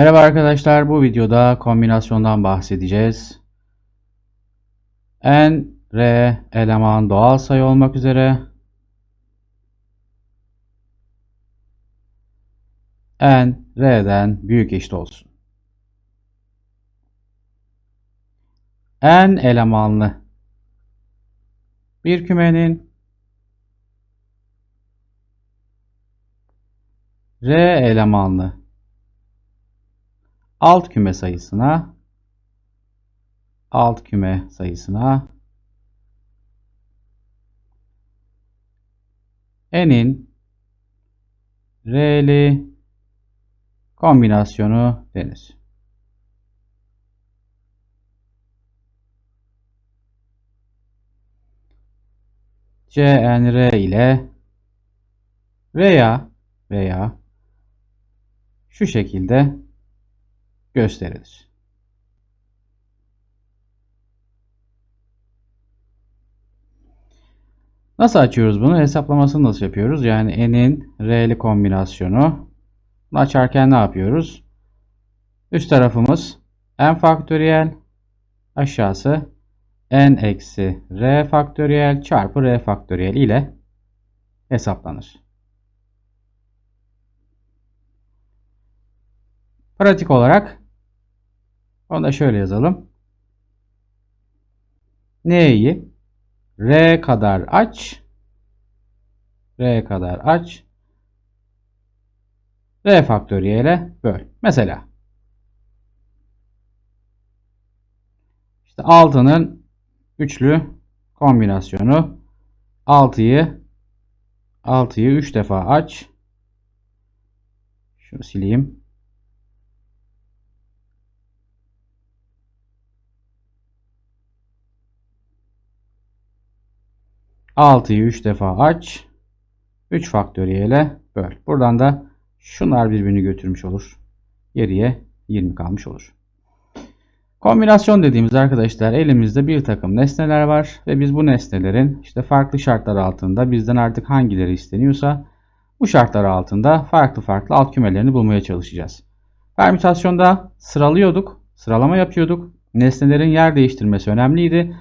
Merhaba arkadaşlar, bu videoda kombinasyondan bahsedeceğiz. n, r eleman doğal sayı olmak üzere n, r'den büyük eşit olsun. n elemanlı bir kümenin r elemanlı alt küme sayısına alt küme sayısına n'in r'li kombinasyonu denir. CNR ile veya veya şu şekilde gösterilir. Nasıl açıyoruz bunu? Hesaplamasını nasıl yapıyoruz? Yani n'in r'li kombinasyonu. Bunu açarken ne yapıyoruz? Üst tarafımız n faktöriyel, aşağısı n eksi r faktöriyel çarpı r faktöriyel ile hesaplanır. Pratik olarak onu da şöyle yazalım. N'yi R kadar aç. R kadar aç. R faktöriyele böl. Mesela işte 6'nın üçlü kombinasyonu 6'yı 6'yı 3 defa aç. Şunu sileyim. 6'yı 3 defa aç. 3 faktöriyele böl. Buradan da şunlar birbirini götürmüş olur. Geriye 20 kalmış olur. Kombinasyon dediğimiz arkadaşlar elimizde bir takım nesneler var ve biz bu nesnelerin işte farklı şartlar altında bizden artık hangileri isteniyorsa bu şartlar altında farklı farklı alt kümelerini bulmaya çalışacağız. Permütasyonda sıralıyorduk, sıralama yapıyorduk. Nesnelerin yer değiştirmesi önemliydi.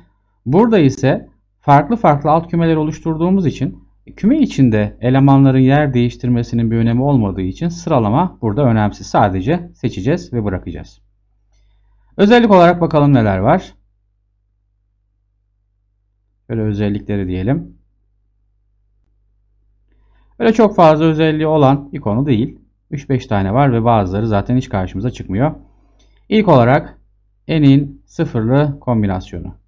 Burada ise farklı farklı alt kümeler oluşturduğumuz için küme içinde elemanların yer değiştirmesinin bir önemi olmadığı için sıralama burada önemsiz. Sadece seçeceğiz ve bırakacağız. Özellik olarak bakalım neler var. Böyle özellikleri diyelim. Öyle çok fazla özelliği olan bir konu değil. 3-5 tane var ve bazıları zaten hiç karşımıza çıkmıyor. İlk olarak n'in sıfırlı kombinasyonu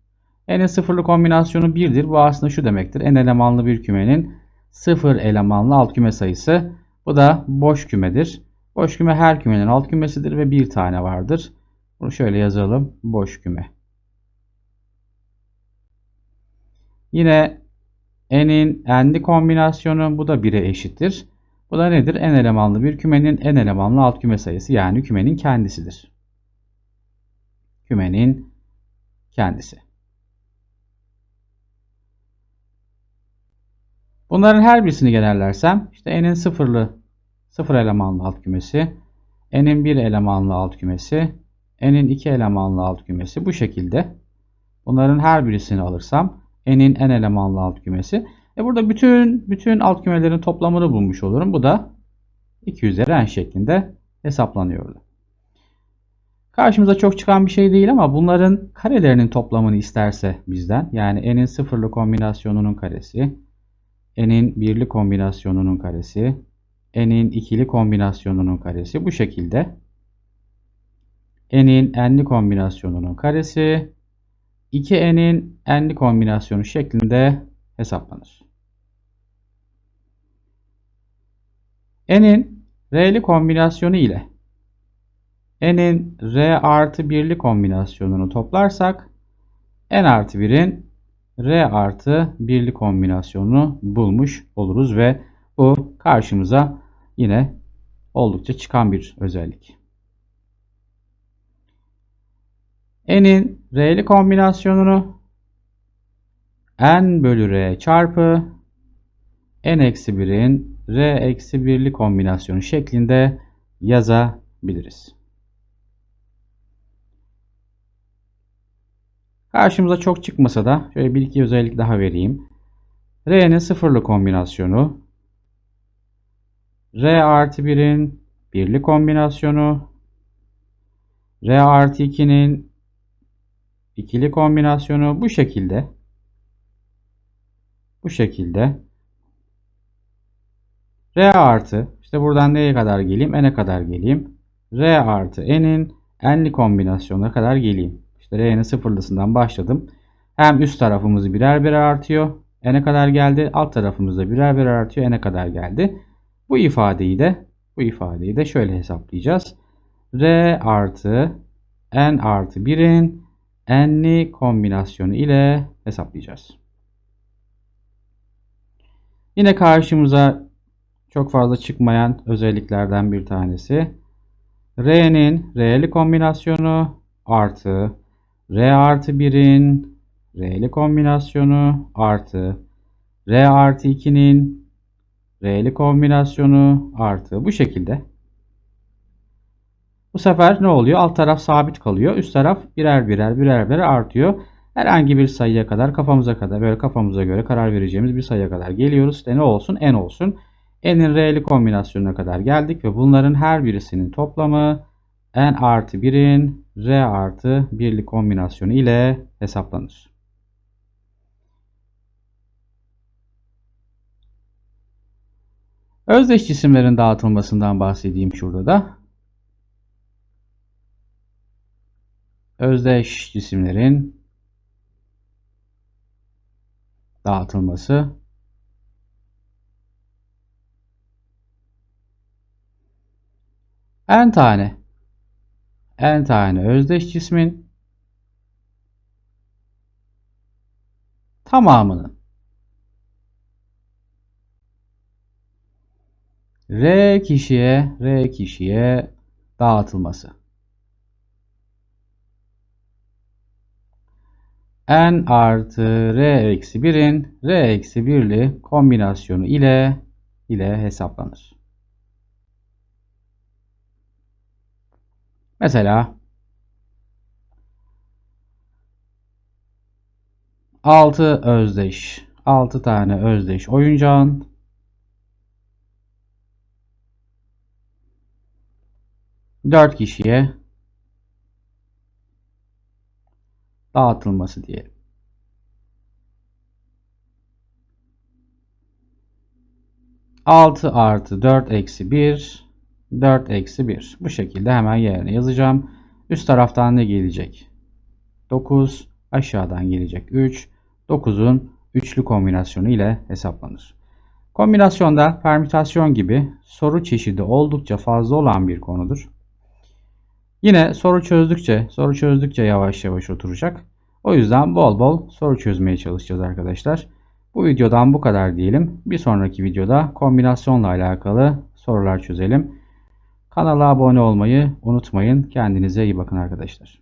n'in sıfırlı kombinasyonu 1'dir. Bu aslında şu demektir. n elemanlı bir kümenin sıfır elemanlı alt küme sayısı. Bu da boş kümedir. Boş küme her kümenin alt kümesidir ve bir tane vardır. Bunu şöyle yazalım. Boş küme. Yine n'in n'li kombinasyonu bu da 1'e eşittir. Bu da nedir? n elemanlı bir kümenin n elemanlı alt küme sayısı yani kümenin kendisidir. Kümenin kendisi. Bunların her birisini genellersem işte n'in sıfırlı sıfır elemanlı alt kümesi, n'in bir elemanlı alt kümesi, n'in iki elemanlı alt kümesi bu şekilde. Bunların her birisini alırsam n'in n elemanlı alt kümesi. E burada bütün bütün alt kümelerin toplamını bulmuş olurum. Bu da 2 üzeri n şeklinde hesaplanıyordu. Karşımıza çok çıkan bir şey değil ama bunların karelerinin toplamını isterse bizden yani n'in sıfırlı kombinasyonunun karesi, n'in birli kombinasyonunun karesi, n'in ikili kombinasyonunun karesi bu şekilde. n'in n'li kombinasyonunun karesi 2n'in n'li kombinasyonu şeklinde hesaplanır. n'in r'li kombinasyonu ile n'in r artı birli kombinasyonunu toplarsak n artı 1'in R artı birli kombinasyonunu bulmuş oluruz ve bu karşımıza yine oldukça çıkan bir özellik. N'in R'li kombinasyonunu N bölü R çarpı N eksi 1'in R eksi 1'li kombinasyonu şeklinde yazabiliriz. Karşımıza çok çıkmasa da şöyle bir iki özellik daha vereyim. R'nin sıfırlı kombinasyonu. R artı 1'in birli kombinasyonu. R artı 2'nin ikili kombinasyonu bu şekilde. Bu şekilde. R artı işte buradan neye kadar geleyim? N'e kadar geleyim. R artı N'in N'li kombinasyonuna kadar geleyim. İşte R'nin sıfırlısından başladım. Hem üst tarafımız birer birer artıyor. N'e kadar geldi. Alt tarafımızda birer birer artıyor. N'e kadar geldi. Bu ifadeyi de bu ifadeyi de şöyle hesaplayacağız. R artı N artı 1'in N'li kombinasyonu ile hesaplayacağız. Yine karşımıza çok fazla çıkmayan özelliklerden bir tanesi. R'nin R'li kombinasyonu artı R artı 1'in R'li kombinasyonu artı R artı 2'nin R'li kombinasyonu artı bu şekilde. Bu sefer ne oluyor? Alt taraf sabit kalıyor. Üst taraf birer birer birer birer artıyor. Herhangi bir sayıya kadar kafamıza kadar böyle kafamıza göre karar vereceğimiz bir sayıya kadar geliyoruz. İşte ne olsun? N olsun. N'in R'li kombinasyonuna kadar geldik ve bunların her birisinin toplamı N artı 1'in R artı 1'li kombinasyonu ile hesaplanır. Özdeş cisimlerin dağıtılmasından bahsedeyim şurada da. Özdeş cisimlerin dağıtılması n tane n tane özdeş cismin tamamının R kişiye R kişiye dağıtılması. n artı r eksi 1'in r eksi 1'li kombinasyonu ile ile hesaplanır. Mesela 6 özdeş 6 tane özdeş oyuncağın dört kişiye dağıtılması diyelim. Altı artı dört eksi bir 4 eksi 1. Bu şekilde hemen yerine yazacağım. Üst taraftan ne gelecek? 9. Aşağıdan gelecek 3. 9'un üçlü kombinasyonu ile hesaplanır. Kombinasyonda permütasyon gibi soru çeşidi oldukça fazla olan bir konudur. Yine soru çözdükçe, soru çözdükçe yavaş yavaş oturacak. O yüzden bol bol soru çözmeye çalışacağız arkadaşlar. Bu videodan bu kadar diyelim. Bir sonraki videoda kombinasyonla alakalı sorular çözelim. Kanala abone olmayı unutmayın. Kendinize iyi bakın arkadaşlar.